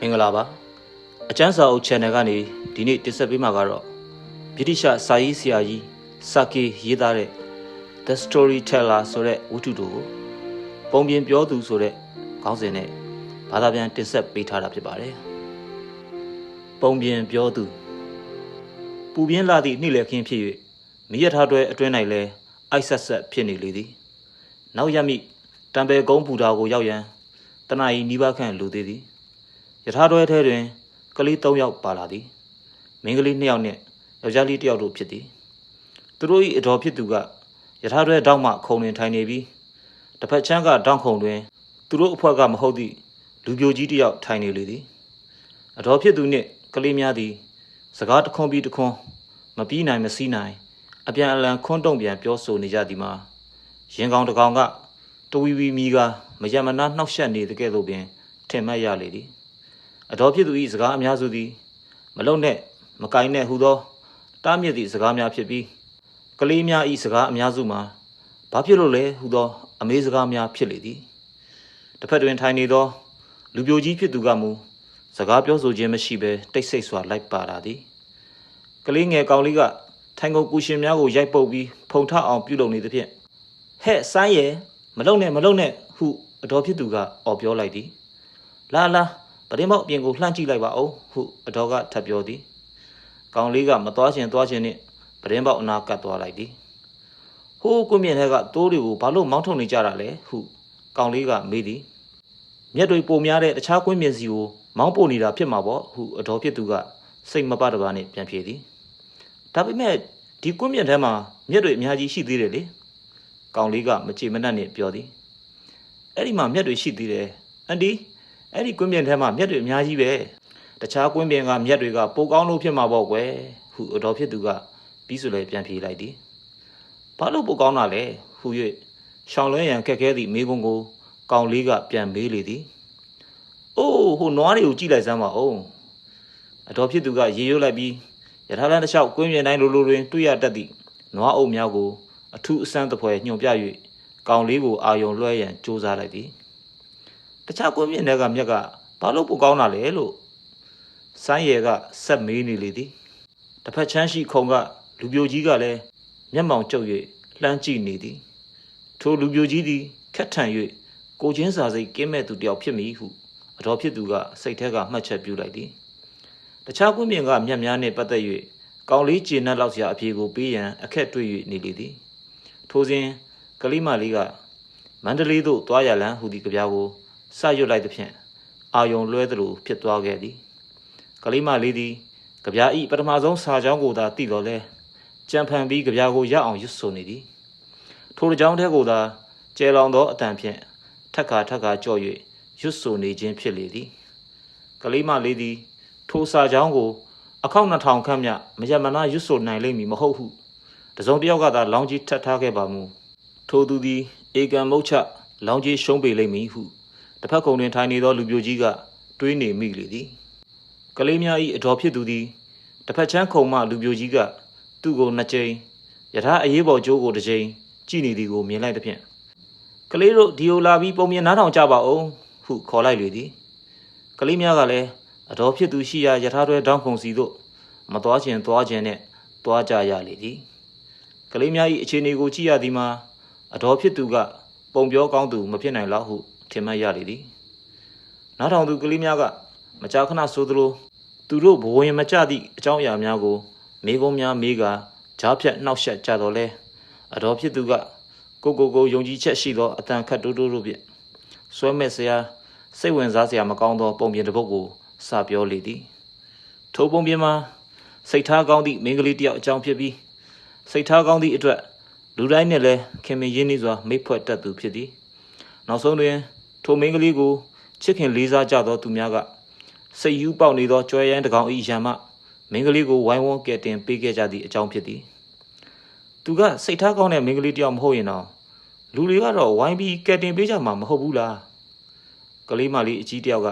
မင်္ဂလာပါအကျန်းစာအုပ် channel ကနေဒီနေ့တင်ဆက်ပေးမှာကတော့ဗြိတိရှစာရေးဆရာကြီးစာကေရေးသားတဲ့ The Storyteller ဆိုတဲ့ဝတ္ထုတို့ကိုပုံပြင်ပြောသူဆိုတဲ့ခေါင်းစဉ်နဲ့ဘာသာပြန်တင်ဆက်ပေးထားတာဖြစ်ပါတယ်ပုံပြင်ပြောသူပူပြင်းလာသည့်နေ့လည်ခင်းဖြစ်၍မိရထားတွဲအတွင်း၌လဲအိုက်ဆက်ဆက်ဖြစ်နေလေသည်နောက်ရမိတံပယ်ကုန်းပူတာကိုရောက်ရန်တနအီနီးပါးခန့်လူသေးသည် ယထာတွဲထဲတွင်ကလေး၃ယောက်ပါလာသည်မိန်းကလေး၂ယောက်နှင့်ယောက်ျားလေးတစ်ယောက်တို့ဖြစ်သည်သူတို့၏အတော်ဖြစ်သူကယထာတွဲတောက်မှခုံတွင်ထိုင်နေပြီးတစ်ဖက်ချမ်းကတောက်ခုံတွင်သူတို့အဖွဲ့ကမဟုတ်သည့်လူပြိုကြီးတစ်ယောက်ထိုင်နေလေသည်အတော်ဖြစ်သူနှင့်ကလေးများသည် စကားတစ်ခွန်းပြီးတစ်ခွန်းမပြီးနိုင်မစည်းနိုင် အပြန်အလှန်ခွန်းတုံပြန်ပြောဆိုနေကြသည်မှာရင်ကောင်တစ်ကောင်ကတဝီဝီမီကမယမနာနှောက်ယှက်နေတဲ့ကဲ့သို့ပင်ထင်မှတ်ရလေသည် အတော်ဖြစ်သူ၏စကားအများစုသည်မလုံနဲ့မကိုင်းနဲ့ဟူသောတားမြစ်သည့်စကားများဖြစ်ပြီးကလေးများ၏စကားအများစုမှာဘာဖြစ်လို့လဲဟူသောအမေးစကားများဖြစ်လေသည်တစ်ဖက်တွင်ထိုင်နေသော လူပြိုကြီးဖြစ်သူကမူစကားပြောဆိုခြင်းမရှိဘဲတိတ်ဆိတ်စွာလိုက်ပါလာသည်ကလေးငယ်ကောင်လေးကထိုင်ကုန်ကူရှင်များကိုရိုက်ပုတ်ပြီးဖုံထအောင်ပြုလုပ်နေသဖြင့်ဟဲ့ဆိုင်းရဲ့မလုံနဲ့မလုံနဲ့ဟုအတော်ဖြစ်သူကအော်ပြောလိုက်သည်လာလာ ပရင်ပေါက်အပြင်ကိုလှမ်းကြည့်လိုက်ပါဦးဟုအတော်ကထပ်ပြောသည်ကောင်လေးကမသွားချင်သွားချင်နဲ့ပရင်ပေါက်အနာကတ်သွားလိုက်သည်ဟိုးကွမြင့်ထဲကတိုးတွေကိုဘာလို့မောင်းထုတ်နေကြတာလဲဟုကောင်လေးကမေးသည်မျက်တွေပုံများတဲ့တခြားကွင်းမြင့်စီကိုမောင်းပို့နေတာဖြစ်မှာပေါ့ဟုအတော်ဖြစ်သူကစိတ်မပတပါနဲ့ပြန်ပြေသည်ဒါပေမဲ့ဒီကွင်းမြင့်ထဲမှာမျက်တွေအများကြီးရှိသေးတယ်လေကောင်လေးကမကြည်မနှက်နဲ့ပြောသည်အဲ့ဒီမှာမျက်တွေရှိသေးတယ်အန်ဒီ အဲ့ဒီကွင်းပြင်ထဲမှာမြက်တွေအများကြီးပဲတခြားကွင်းပြင်ကမြက်တွေကပိုကောင်းလို့ဖြစ်မှာပေါ့ကွယ်ဟုအတော်ဖြစ်သူကပြီးဆိုလဲပြန်ပြေးလိုက်သည်ဘာလို့ပိုကောင်းတာလဲဟု၍ရှောင်းလွဲရန်ခက်ခဲသည့်မိကုံကိုကောင်လေးကပြန်မေးလေသည်အိုးဟိုနွားတွေကိုကြည့်လိုက်စမ်းပါဦးအတော်ဖြစ်သူကရေရွတ်လိုက်ပြီးရထားလမ်းတစ်လျှောက်ကွင်းပြင်တိုင်းလိုလိုတွင်တွေ့ရတတ်သည့်နွားအုပ်များကိုအထူးအစမ်းသဖွယ်ညွှန်ပြ၍ကောင်လေးကိုအာယုံလွှဲရန်ကြိုးစားလိုက်သည် တခြားကွင်းမြင့်တွေကမြက်ကဘာလို့ပိုကောင်းတာလဲလို့ဆိုင်းရယ်ကဆက်မေးနေလေသည်တစ်ဖက်ချမ်းရှိခုံကလူပြိုကြီးကလည်းမျက်မှောင်ကျုပ်၍လှမ်းကြည့်နေသည်ထိုလူပြိုကြီးသည်ခက်ထန်၍ကိုချင်းစာစိတ်ကင်းမဲ့သူတစ်ယောက်ဖြစ်မည်ဟုအတော်ဖြစ်သူကစိတ်ထဲကမှတ်ချက်ပြုလိုက်သည်တခြားကွင်းမြင့်ကမြက်များနှင့်ပတ်သက်၍ကောင်လေးကျေနပ်လောက်စရာအဖြေကိုပေးရန်အခက်တွေ့၍နေလေသည်ထိုစဉ်ကလေးမလေးကမန္တလေးသို့တွားရလန်းဟူသည့်ကြပြားကို စရွတ်လိုက်သဖြင့်အာယုံလွဲသလိုဖြစ်သွားခဲ့သည်ကလေးမလေးသည်ကြပြာဤပထမဆုံးစာကြောင်းကိုသာသိတော်လဲကြံဖန်ပြီးကြပြာကိုရအောင်ရွတ်ဆိုနေသည်ထိုတစ်ကြောင်းထဲကိုသာကျဲလောင်သောအတန်ဖြင့်ထက်ခါထက်ခါကြော့၍ရွတ်ဆိုနေခြင်းဖြစ်လေသည်ကလေးမလေးသည်ထိုစာကြောင်းကိုအခောက်နှစ်ထောင်ခန့်မြမရမနာရွတ်ဆိုနိုင်လိမ့်မည်မဟုတ်ဟုတစုံတစ်ယောက်ကသာလောင်းကြီးထပ်ထားခဲ့ပါမူထိုသူသည်ဧကံမုတ်ချလောင်းကြီးရှုံးပေလိမ့်မည်ဟု တစ်ဖက်ကုံတွင်ထိုင်နေသောလူပြိုကြီးကတွေးနေမိလေသည်ကလေးများ၏အတော်ဖြစ်သူသည်တစ်ဖက်ချမ်းခုံမှလူပြိုကြီးကသူ့ကိုနှစ်ကြိမ်ယထာအရေးပေါ်ကြိုးကိုတစ်ကြိမ်ကြည့်နေသည်ကိုမြင်လိုက်သဖြင့်ကလေးတို့ဒီယိုလာပြီးပုံမြင်နားထောင်ကြပါဦးဟုခေါ်လိုက်လေသည်ကလေးများကလည်းအတော်ဖြစ်သူရှိရာယထာတွဲတောင်းခုံစီသို့မသွားခြင်းသွားခြင်းနဲ့သွားကြရလေသည်ကလေးများ၏အခြေအနေကိုကြည့်ရသည်မှာအတော်ဖြစ်သူကပုံပြောကောင်းသူမဖြစ်နိုင်လောက်ဟု ထင်မှတ်ရလေသည်နောက်ထောင်သူကလေးများကမကြာခဏဆိုသလိုသူတို့ဘဝင်မကြသည့်အကြောင်းအရာများကိုမေးခွန်းများမေးကာကြားဖြတ်နှောက်ယှက်ကြတော့လဲအတော်ဖြစ်သူကကိုကိုကိုယုံကြည်ချက်ရှိသောအတန်ခတ်တိုးတိုးတို့ဖြင့်ဆွဲမဲ့စရာစိတ်ဝင်စားစရာမကောင်းသောပုံပြင်တစ်ပုဒ်ကိုစပြောလေသည်ထိုပုံပြင်မှာစိတ်ထားကောင်းသည့်မိန်းကလေးတစ်ယောက်အကြောင်းဖြစ်ပြီးစိတ်ထားကောင်းသည့်အတွက်လူတိုင်းနဲ့လည်းခင်မင်ရင်းနှီးစွာမိတ်ဖွဲ့တတ်သူဖြစ်သည်နောက်ဆုံးတွင် ထိုမိန်းကလေးကိုချစ်ခင်လေးစားကြသောသူများကစိတ်ယူပေါက်နေသောကြွယ်ရန်တကောင်ဤရံမှမိန်းကလေးကိုဝိုင်းဝန်းကယ်တင်ပေးခဲ့ကြသည့်အကြောင်းဖြစ်သည်သူကစိတ်ထားကောင်းတဲ့မိန်းကလေးတစ်ယောက်မဟုတ်ရင်တော့လူတွေကတော့ဝိုင်းပြီးကယ်တင်ပေးကြမှာမဟုတ်ဘူးလားကလေးမလေးအကြီးတစ်ယောက်က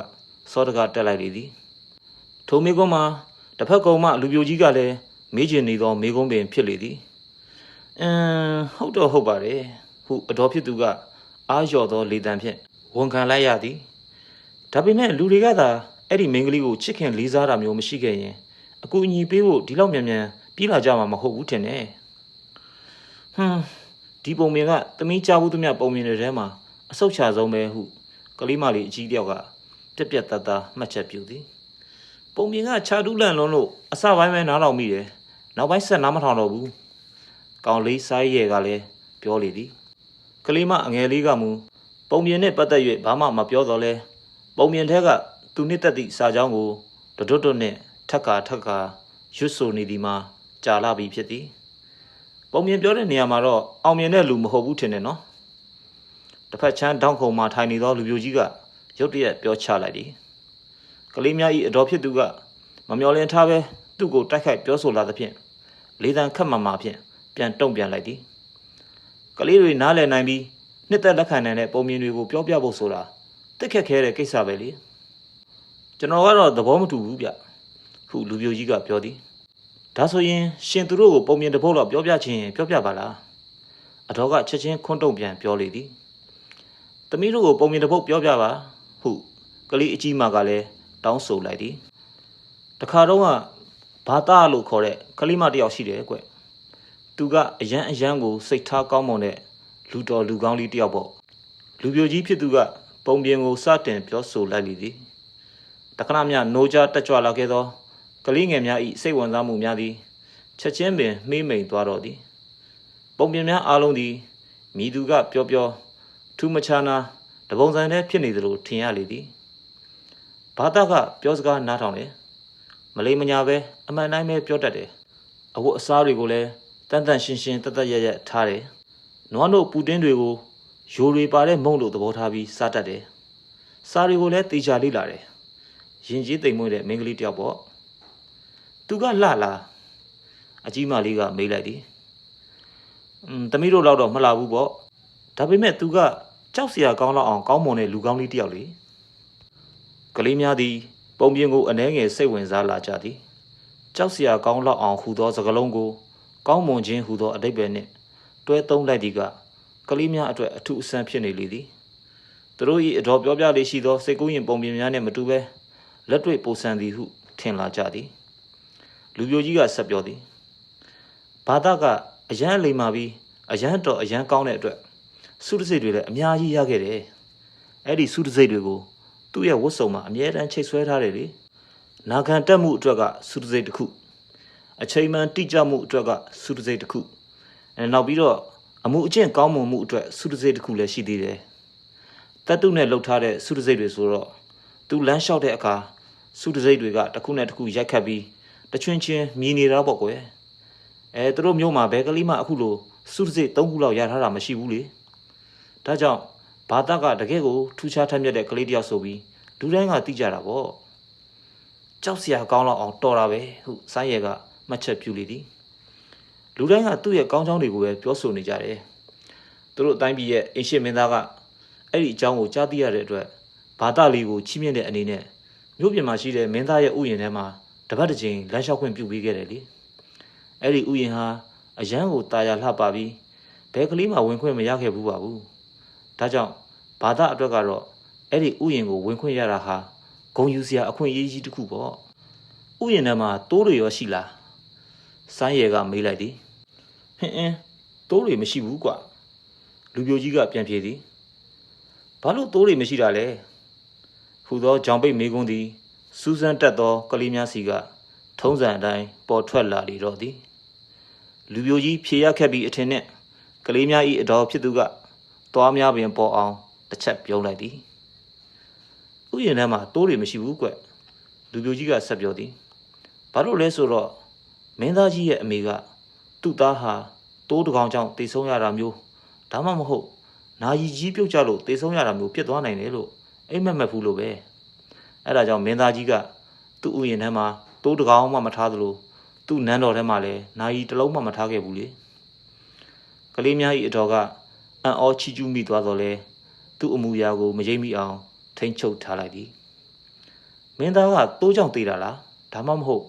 စောတကတက်လိုက်လေသည်ထိုမိကုန်းမှာတစ်ဖက်ကုံမှလူပြိုကြီးကလည်းမေးချင်နေသောမိကုန်းပင်ဖြစ်လေသည်အင်းဟုတ်တော့ဟုတ်ပါတယ်ဟုအတော်ဖြစ်သူကအားလျော်သောလေတံဖြင့် ဝန်ခံလိုက်ရသည်ဒါပေမဲ့လူတွေကသာအဲ့ဒီမိန်းကလေးကိုချစ်ခင်လေးစားတာမျိုးမရှိခဲ့ရင်အကူအညီပေးဖို့ဒီလောက်မြန်မြန်ပြေးလာကြမှာမဟုတ်ဘူးထင်တယ်ဟွန်းဒီပုံမြင်ကသမီးကြားဘူးသမျှပုံမြင်တွေထဲမှာအဆုတ်ချဆုံးပဲဟုကလေးမလေးအကြီးတယောက်ကပြက်ပြက်တတ်တာမှတ်ချက်ပြုသည်ပုံမြင်ကခြာတူးလန့်လွန်းလို့အစပိုင်းပဲနားတော်မိတယ်နောက်ပိုင်းဆက်နားမထောင်တော့ဘူးကောင်လေးစားရဲကလည်းပြောလေသည်ကလေးမအငယ်လေးကမူ ပုံမြင်နဲ့ပတ်သက်၍ဘာမှမပြောတော့လဲပုံမြင်ထဲကသူနှစ်သက်သည့်စာကြောင်းကိုတွတ်တွတ်နဲ့ထက်ကာထက်ကာရွတ်ဆိုနေသည်မှာကြာလာပြီဖြစ်သည်ပုံမြင်ပြောတဲ့နေရာမှာတော့အောင်မြင်တဲ့လူမဟုတ်ဘူးထင်တယ်နော်တစ်ဖက်ချမ်းတောင်းခုံမှာထိုင်နေသောလူပြိုကြီးကရုတ်တရက်ပြောချလိုက်သည်ကလေးများဤအတော်ဖြစ်သူကမမျော်လင့်ထားပဲသူ့ကိုတိုက်ခိုက်ပြောဆိုလာသဖြင့်လေးတန်းခတ်မှမှဖြင့်ပြန်တုံ့ပြန်လိုက်သည်ကလေးတွေနားလည်နိုင်ပြီး နှစ်သက်လက်ခံနိုင်တဲ့ပုံမြင်တွေကိုပြောပြဖို့ဆိုတာတက်ခက်ခဲတဲ့ကိစ္စပဲလေကျွန်တော်ကတော့သဘောမတူဘူးဗျဟုလူပြိုကြီးကပြောသည်ဒါဆိုရင်ရှင်သူတို့ကိုပုံမြင်တစ်ပုတ်တော့ပြောပြချင်းရင်ပြောပြပါလားအတော်ကချက်ချင်းခွန်းတုံပြန်ပြောလေသည်တမီးတို့ကိုပုံမြင်တစ်ပုတ်ပြောပြပါဟုကလေးအကြီးမကလည်းတောင်းဆိုလိုက်သည်တခါတော့ကဘာသာလို့ခေါ်တဲ့ကလေးမတစ်ယောက်ရှိတယ်ကွသူကအရန်အရန်ကိုစိတ်ထားကောင်းမွန်တဲ့ လူတော်လူကောင်းလေးတစ်ယောက်ပေါ့လူပြိုကြီးဖြစ်သူကပုံပြင်ကိုစတင်ပြောဆိုလိုက်လေသည်တခဏမြနိုးကြတက်ကြွလာခဲ့သောကလေးငယ်များ၏စိတ်ဝင်စားမှုများသည်ချက်ချင်းပင်မှေးမိန်သွားတော့သည်ပုံပြင်များအားလုံးသည်မိသူကပြောပြောထူးမခြားနာတပုံစံတည်းဖြစ်နေသလိုထင်ရလေသည်ဘာသာကပြောစကားနားထောင်တယ်မလေးမညာပဲအမှန်တိုင်းပဲပြောတတ်တယ်အဝတ်အစားတွေကိုလည်းတန်တန်ရှင်းရှင်းတတ်တတ်ရရထားတယ် နွားတို့ပူတင်းတွေကိုရိုတွေပါတဲ့မုံလို့သဘောထားပြီးစားတတ်တယ်စားတွေကိုလည်းတေချာလေးလာတယ်ရင်ကြီးတိမ်မွေ့တဲ့မိန်းကလေးတယောက်ပေါ့သူကလှလာအကြီးမလေးကမေးလိုက်သည်อืมတမီးတို့တော့တော့မလှဘူးပေါ့ဒါပေမဲ့သူကကြောက်စရာကောင်းတော့အောင်ကောင်းမွန်တဲ့လူကောင်းလေးတစ်ယောက်လေကလေးများသည်ပုံပြင်ကိုအနှဲငယ်စိတ်ဝင်စားလာကြသည်ကြောက်စရာကောင်းတော့အောင်ဟူသောစကားလုံးကိုကောင်းမွန်ခြင်းဟူသောအတိတ်ပဲနှင့် တွဲသုံးလိုက်သည်ကကလေးများအတွက်အထူးအဆန်းဖြစ်နေလေသည်သူတို့၏အတော်ပြောပြလေးရှိသောစိတ်ကူးရင်ပုံပြင်များနှင့်မတူဘဲလက်တွေ့ပိုဆန်သည်ဟုထင်လာကြသည်လူပြိုကြီးကဆက်ပြောသည်ဘာသာကအရန်လိမ္မာပြီးအရန်တော်အရန်ကောင်းတဲ့အတွက်စုတစိတ်တွေလည်းအများကြီးရခဲ့တယ်အဲ့ဒီစုတစိတ်တွေကိုသူ့ရဲ့ဝတ်စုံမှာအမြဲတမ်းချိတ်ဆွဲထားတယ်လေနာခံတက်မှုအတွက်ကစုတစိတ်တစ်ခုအချိန်မှန်တိကျမှုအတွက်ကစုတစိတ်တစ်ခု အဲနောက်ပြီးတော့အမှုအကျင့်ကောင်းမွန်မှုအတွက်စုတစိတ်တစ်ခုလည်းရှိသေးတယ်တတ်တုနဲ့လှုပ်ထားတဲ့စုတစိတ်တွေဆိုတော့သူလမ်းလျှောက်တဲ့အခါစုတစိတ်တွေကတစ်ခုနဲ့တစ်ခုရိုက်ခတ်ပြီးတချွင်းချင်းမြည်နေတာပေါ့ကွယ်အဲသူတို့မျိုးမှာဘဲကလေးမှအခုလိုစုစစစ်၃ခုလောက်ရထားတာမရှိဘူးလေဒါကြောင့်ဘာသာကတကယ်ကိုထူးခြားထက်မြက်တဲ့ကလေးတယောက်ဆိုပြီးလူတိုင်းကသိကြတာပေါ့ကြောက်စရာကောင်းတော့အောင်တော်တာပဲဟုဆိုင်းရဲကမှတ်ချက်ပြုလေသည် လူတိုင်းကသူ့ရဲ့ကောင်းချောင်းတွေကိုပဲပြောဆိုနေကြတယ်သူတို့အတိုင်းပြည်ရဲ့အင်ရှင်မင်းသားကအဲ့ဒီအကြောင်းကိုကြားသိရတဲ့အတွက်ဘာသာလေးကိုချီးမြှင့်တဲ့အနေနဲ့မြို့ပြင်မှာရှိတဲ့မင်းသားရဲ့ဥယျာဉ်ထဲမှာတပတ်တစ်ချိန်လမ်းလျှောက်ခွင့်ပြုပေးခဲ့တယ်လေအဲ့ဒီဥယျာဉ်ဟာအရန်ကိုတာယာလှပပြီးဘယ်ကလေးမှဝင်ခွင့်မရခဲ့ဘူးပါဘူးဒါကြောင့်ဘာသာအတွက်ကတော့အဲ့ဒီဥယျာဉ်ကိုဝင်ခွင့်ရတာဟာဂုံယူစရာအခွင့်အရေးကြီးတစ်ခုပေါ့ဥယျာဉ်ထဲမှာတိုးတွေရောရှိလားဆိုင်းရဲကမေးလိုက်သည် ဟင်းအင်းတိုးတွေမရှိဘူးကွာလူပြိုကြီးကပြန်ပြေသည်ဘာလို့တိုးတွေမရှိတာလဲဟူသောကြောင်ပိတ်မေကွန်းသည်စူးစမ်းတက်သောကလေးများစီကထုံးစံအတိုင်းပေါ်ထွက်လာလေတော့သည်လူပြိုကြီးဖြေရခက်ပြီးအထင်နှင့်ကလေးများ၏အတော်ဖြစ်သူကသွားများပင်ပေါ်အောင်တစ်ချက်ပြုံးလိုက်သည်ဥယျာဉ်ထဲမှာတိုးတွေမရှိဘူးကွလူပြိုကြီးကဆက်ပြောသည်ဘာလို့လဲဆိုတော့မင်းသားကြီးရဲ့အမေက သူ့သားဟာတိုးတကောင်ကြောင့်တိတ်ဆုံးရတာမျိုးဒါမှမဟုတ်နာယီကြီးပြုတ်ကြလို့တိတ်ဆုံးရတာမျိုးဖြစ်သွားနိုင်တယ်လို့အိမ်မက်မက်ဘူးလို့ပဲအဲ့ဒါကြောင့်မင်းသားကြီးကသူ့ဥယျာဉ်ထဲမှာတိုးတကောင်မှမထားသလိုသူ့နန်းတော်ထဲမှာလည်းနာယီတစ်လုံးမှမထားခဲ့ဘူးလေကလေးများ၏အတော်ကအံ့ဩချီးကျူးမိသွားတော့လဲသူ့အမူအရာကိုမရိပ်မိအောင်ထိန်ချုပ်ထားလိုက်သည်မင်းသားကတိုးကြောင့်တေးတာလားဒါမှမဟုတ်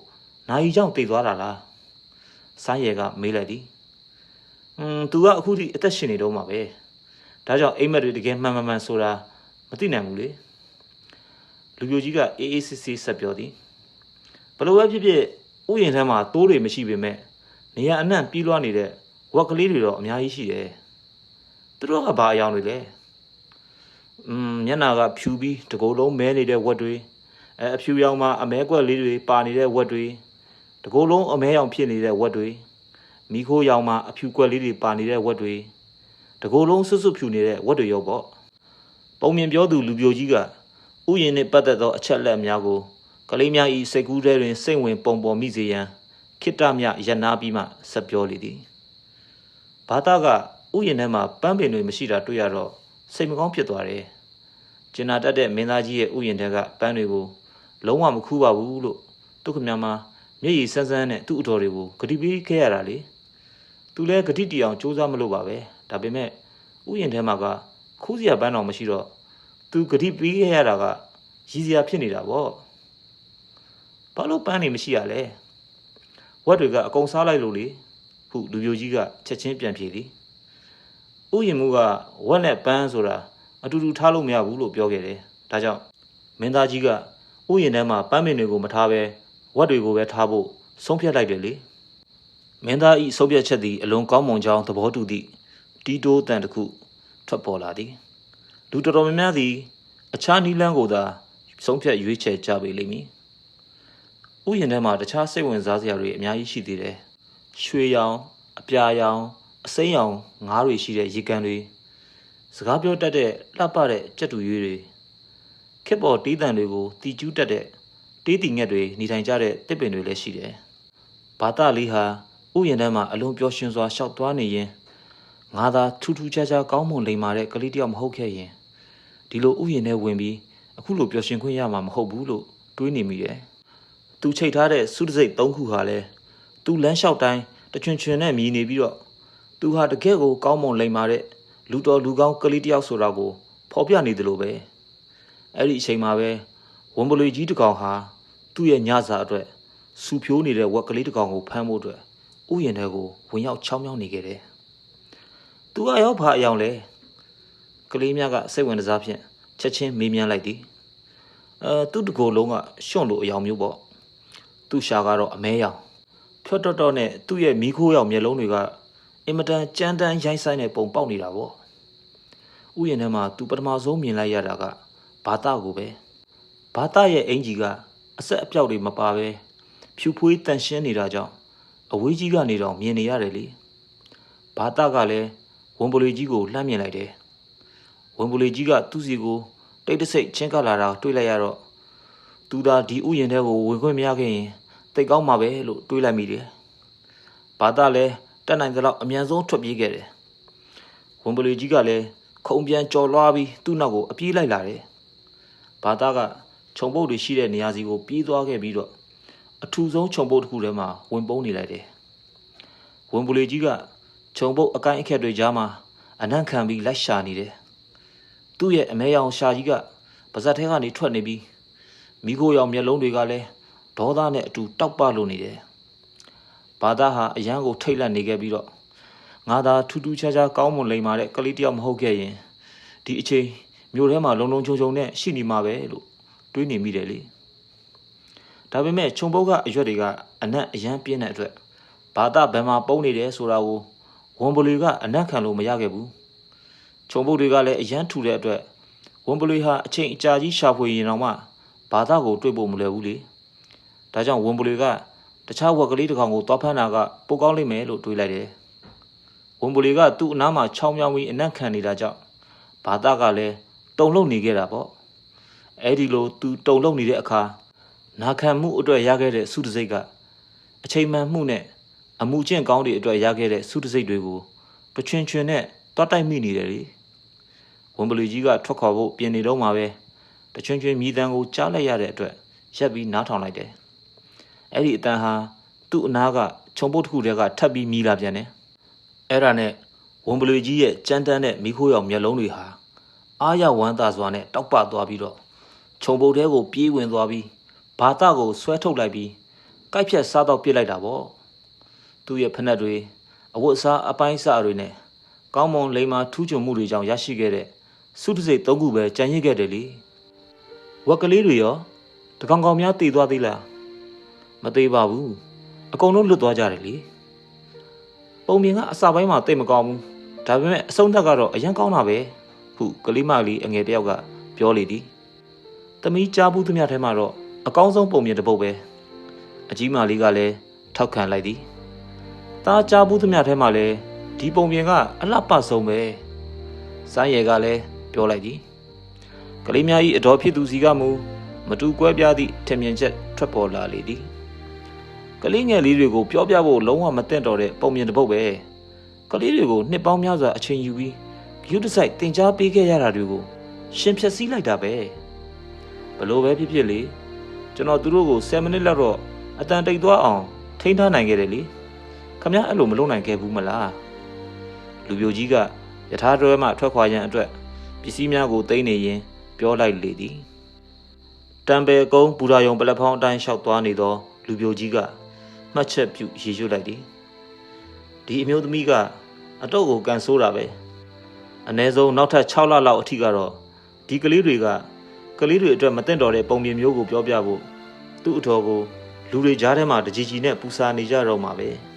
နာယီကြောင့်တေးသွားတာလား စားရယ်ကမေးလိုက်သည်။음သူကအခုထိအသက်ရှင်နေတော့မှာပဲ။ဒါကြောင့်အိမ်မက်တွေတကယ်မှန်မှန်မှန်ဆိုတာမသိနိုင်ဘူးလေ။လူပြိုကြီးကအေးအေးဆေးဆေးဆက်ပြောသည်။ဘလို့ပဲဖြစ်ဖြစ်ဥယျာဉ်ထဲမှာတိုးတွေမရှိပေမဲ့နေရာအနှံ့ပြေးလွှားနေတဲ့ဝက်ကလေးတွေတော့အများကြီးရှိတယ်။သူတို့ကဘာအယောင်တွေလဲ။음မျက်နာကဖြူပြီးတကိုယ်လုံးမဲနေတဲ့ဝက်တွေအဲအဖြူရောင်မှာအမဲကွက်လေးတွေပါနေတဲ့ဝက်တွေ။ တကိုယ်လုံးအမဲရောင်ဖြစ်နေတဲ့ဝက်တွေမိခိုးရောင်မှာအဖြူကွက်လေးတွေပါနေတဲ့ဝက်တွေတကိုယ်လုံးဆွတ်ဆွတ်ဖြူနေတဲ့ဝက်တွေရောပေါ့ပုံမြင်ပြောသူလူပြိုကြီးကဥယျာဉ်နှင့်ပတ်သက်သောအချက်လက်များကိုကလေးများဤစိတ်ကူးထဲတွင်စိတ်ဝင်ပုံပေါ်မိစေရန်ခိတ္တမြရနာပြီးမှဆက်ပြောလေသည်ဘာသာကဥယျာဉ်ထဲမှာပန်းပင်တွေမရှိတာတွေ့ရတော့စိတ်မကောင်းဖြစ်သွားတယ်ကျင်နာတတ်တဲ့မင်းသားကြီးရဲ့ဥယျာဉ်ထဲကပန်းတွေကိုလုံးဝမခူးပါဘူးလို့သူခမများ မှာမျက်ရည်ဆန်းဆန်းနဲ့သူ့အတော်တွေကိုဂတိပေးခဲ့ရတာလေသူလည်းဂတိတီအောင်စူးစမ်းမလို့ပါပဲဒါပေမဲ့ဥယျာဉ်ထဲမှာကခူးစရာပန်းတော်မရှိတော့သူဂတိပေးခဲ့ရတာကရည်စရာဖြစ်နေတာပေါ့ဘာလို့ပန်းနေမရှိရလဲဝက်တွေကအကုန်စားလိုက်လို့လေဟုလူပြိုကြီးကချက်ချင်းပြန်ပြေသည်ဥယျာဉ်မူကဝက်နဲ့ပန်းဆိုတာအတူတူထားလို့မရဘူးလို့ပြောခဲ့တယ်ဒါကြောင့်မင်းသားကြီးကဥယျာဉ်ထဲမှာပန်းပင်တွေကိုမထားဘဲ ဝက်တွေကိုပဲထားဖို့ဆုံးဖြတ်လိုက်တယ်လေမင်းသားဤဆုံးဖြတ်ချက်သည်အလွန်ကောင်းမွန်ကြောင်းသဘောတူသည့်တီတိုးတန်တစ်ခုထွက်ပေါ်လာသည်လူတော်တော်များများသည် အခြားနီးလန်းကိုသာဆုံးဖြတ်ရွေးချယ်ကြပေလိမ့်မည်ဥယျာဉ်ထဲမှာတခြားစိတ်ဝင်စားစရာတွေအများကြီးရှိသေးတယ်ရွှေရောင်အပြာရောင်အစိမ်းရောင်ငါးတွေရှိတဲ့ရေကန်တွေစကားပြောတတ်တဲ့လှပတဲ့ကြက်တူရွေးတွေခက်ပေါ်တီးတန်တွေကိုတီကျူးတတ်တဲ့ တေးတီငက်တွေနေထိုင်ကြတဲ့တစ်ပင်တွေလည်းရှိတယ်ဘာတလီဟာဥယျာဉ်ထဲမှာအလွန်ပျော်ရွှင်စွာရှောက်သွားနေရင်ငါသာထူးထူးခြားခြားကောင်းမွန်လိမ္မာတဲ့ကလေးတစ်ယောက်မဟုတ်ခဲ့ရင်ဒီလိုဥယျာဉ်ထဲဝင်ပြီးအခုလိုပျော်ရွှင်ခွင့်ရမှာမဟုတ်ဘူးလို့တွေးနေမိတယ်။သူချိန်ထားတဲ့စုတစိတ်၃ခုဟာလဲသူလမ်းလျှောက်တိုင်းတချွင်ချွင်နဲ့မြည်နေပြီးတော့သူဟာတကယ့်ကိုကောင်းမွန်လိမ္မာတဲ့လူတော်လူကောင်းကလေးတစ်ယောက်ဆိုတာကိုဖော်ပြနေတယ်လို့ပဲ။အဲ့ဒီအချိန်မှာပဲဝန်ပလွေကြီးတစ်ကောင်ဟာ သူ့ရဲ့ညစာအတွက်စူဖြိုးနေတဲ့ဝက်ကလေးတစ်ကောင်ကိုဖမ်းဖို့အတွက်ဥယျာဉ်ထဲကိုဝင်ရောက်ချောင်းချောင်းနေခဲ့တယ်။သူကရောဘာအယောင်လဲ။ကလေးများကစိတ်ဝင်စားဖြင့်ချက်ချင်းမေးမြန်းလိုက်သည်။အဲသူ့တကိုယ်လုံးကရှွန့်လို့အယောင်မျိုးပေါ့။သူ့ရှာကတော့အမဲရောင်။ဖြတ်တော့တော့နဲ့သူ့ရဲ့မိခိုးရောင်မျက်လုံးတွေကအင်မတန်ကြမ်းတမ်းရိုင်းဆိုင်တဲ့ပုံပေါက်နေတာပေါ့။ဥယျာဉ်ထဲမှာသူပထမဆုံးမြင်လိုက်ရတာကဘာတာကိုပဲ။ဘာတာရဲ့အင်ကြီးက အဆက်အပြောက်တွေမပါပဲဖြူဖွေးတန်ရှင်းနေတာကြောင့်အဝေးကြီးကနေတော့မြင်နေရတယ်လေဘာတာကလည်းဝန်ပလီကြီးကိုလှမ်းမြင်လိုက်တယ်ဝန်ပလီကြီးကသူ့စီကိုတိတ်တဆိတ်ချင်းကလာတာတွေးလိုက်ရတော့သူသာဒီဥယျာဉ်ထဲကိုဝင်ခွင့်မရခဲ့ရင်တိတ်ကောင်းမှာပဲလို့တွေးလိုက်မိတယ်ဘာတာလည်းတက်နိုင်သလောက်အမြန်ဆုံးထွက်ပြေးခဲ့တယ်ဝန်ပလီကြီးကလည်းခုံပြန်ကြော်လွှားပြီးသူ့နောက်ကိုအပြေးလိုက်လာတယ်ဘာတာက ခြုံပုတ်တွေရှိတဲ့နေရာစီကိုပြေးသွားခဲ့ပြီးတော့အထူဆုံးခြုံပုတ်တစ်ခုထဲမှာဝင်ပုန်းနေလိုက်တယ်။ဝင်ပူလီကြီးကခြုံပုတ်အကိုင်းအခက်တွေကြားမှာအနံ့ခံပြီးလိုက်ရှာနေတယ်။သူ့ရဲ့အမဲရောင်ရှာကြီးကပါဇက်ထဲကနေထွက်နေပြီးမိခိုးရောင်မျက်လုံးတွေကလည်းဒေါသနဲ့အတူတောက်ပလို့နေတယ်။ဘာသာဟာအရန်ကိုထိတ်လန့်နေခဲ့ပြီးတော့ငါသာထူးထူးခြားခြားကောင်းမွန်လိမ္မာတဲ့ကလေးတယောက်မဟုတ်ခဲ့ရင်ဒီအချိန်မြို့ထဲမှာလုံလုံချုံချုံနဲ့ရှိနေမှာပဲလို့ တွေးနေမိတယ်လေဒါပေမဲ့ခြုံပုတ်ကအရွက်တွေကအနက်အရန်ပြင်းတဲ့အတွက်ဘာသာဘယ်မှာပုံနေတယ်ဆိုတာကိုဝန်ပလီကအနက်ခံလို့မရခဲ့ဘူးခြုံပုတ်တွေကလည်းအရန်ထူတဲ့အတွက်ဝန်ပလီဟာအချိန်အကြာကြီးရှာဖွေရင်တော့မှဘာသာကိုတွေ့ဖို့မလွယ်ဘူးလေဒါကြောင့်ဝန်ပလီကတခြားဝက်ကလေးတစ်ကောင်ကိုသွားဖမ်းတာကပိုကောင်းလိမ့်မယ်လို့တွေးလိုက်တယ်ဝန်ပလီကသူ့အနားမှာချောင်းမြောင်းပြီးအနက်ခံနေတာကြောင့်ဘာသာကလည်းတုံလုံနေခဲ့တာပေါ့ အဲ့ဒီလိုသူတုံလုံနေတဲ့အခါနာခံမှုအတွက်ရခဲ့တဲ့စုတစိတ်ကအချိန်မှန်မှုနဲ့အမှုကျင့်ကောင်းတွေအတွက်ရခဲ့တဲ့စုတစိတ်တွေကိုပချွင်ချွင်နဲ့တွားတိုက်မိနေတယ်လေဝန်ပလီကြီးကထွက်ခေါ်ဖို့ပြင်နေတော့မှပဲတချွင်ချွင်မြည်တမ်းကိုကြားလိုက်ရတဲ့အတွက်ရက်ပြီးနားထောင်လိုက်တယ်အဲ့ဒီအတန်ဟာသူ့အနာကခြုံပုတ်တစ်ခုတည်းကထပ်ပြီးမြည်လာပြန်တယ်အဲ့ဒါနဲ့ဝန်ပလီကြီးရဲ့ကြမ်းတမ်းတဲ့မိခိုးရောင်မျက်လုံးတွေဟာအားရဝမ်းသာစွာနဲ့တောက်ပသွားပြီးတော့ ခြုံပုတ်ထဲကိုပြေးဝင်သွားပြီးဘာတာကိုဆွဲထုတ်လိုက်ပြီးကိုက်ဖြတ်စားတော့ပြစ်လိုက်တာပေါ့သူ့ရဲ့ဖက်နှက်တွေအဝတ်အစားအပိုင်းစားတွေနဲ့ကောင်းမွန်လိမ္မာထူးချွန်မှုတွေကြောင့်ရရှိခဲ့တဲ့စုတစိတ်သုံးခုပဲကြံရစ်ခဲ့တယ်လေဝက်ကလေးတွေရောတကောင်ကောင်များတည်သွားသေးလားမသေးပါဘူးအကုန်လုံးလွတ်သွားကြတယ်လေပုံမြင်ကအစာပိုင်းမှာတိတ်မကောင်းဘူးဒါပေမဲ့အဆုံးသက်ကတော့အရန်ကောင်းတာပဲဟုကလေးမလေးအငယ်တယောက်ကပြောလေသည် သမီးကြားဘူးသမျှထဲမှာတော့အကောင်းဆုံးပုံမြင်တစ်ပုတ်ပဲအကြီးမလေးကလည်းထောက်ခံလိုက်သည်သားကြားဘူးသမျှထဲမှာလည်းဒီပုံမြင်ကအလှပဆုံးပဲစမ်းရည်ကလည်းပြောလိုက်သည်ကလေးများ၏အတော်ဖြစ်သူစီကမူမတူကွဲပြားသည့်ထင်မြင်ချက်ထွက်ပေါ်လာလေသည်ကလေးငယ်လေးတွေကိုပြောပြဖို့လုံးဝမသင့်တော်တဲ့ပုံမြင်တစ်ပုတ်ပဲကလေးတွေကိုနှစ်ပေါင်းများစွာအချိန်ယူပြီးဂရုတစိုက်တင် जा ပေးခဲ့ရတာတွေကိုရှင်ဖြက်စီးလိုက်တာပဲ ဘလို့ပဲဖြစ်ဖြစ်လေကျွန်တော်သူတို့ကို7မိနစ်လောက်တော့အတန်တိတ်သွားအောင်ထိန်းထားနိုင်ခဲ့တယ်လေခမည်းအဲ့လိုမလုပ်နိုင်ခဲ့ဘူးမလားလူပြိုကြီးကယထာတွဲမှထွက်ခွာရန်အတွက်ပစ္စည်းများကိုသိမ်းနေရင်ပြောလိုက်လေသည်တံပယ်ကုန်းဘူရာယုံပလက်ဖောင်းအတိုင်းလျှောက်သွားနေသောလူပြိုကြီးကမှတ်ချက်ပြုရေရွတ်လိုက်သည်ဒီအမျိုးသမီးကအတော့ကိုကန်ဆိုးတာပဲအ ਨੇ ဆုံးနောက်ထပ်6လလောက်အထိကတော့ဒီကလေးတွေက ကလေးတွေအတွက်မသင့်တော်တဲ့ပုံပြင်မျိုးကိုပြောပြဖို့သူ့အတော်ကိုလူတွေကြားထဲမှာတကြီးကြီးနဲ့ပူစာနေကြတော့မှာပဲ။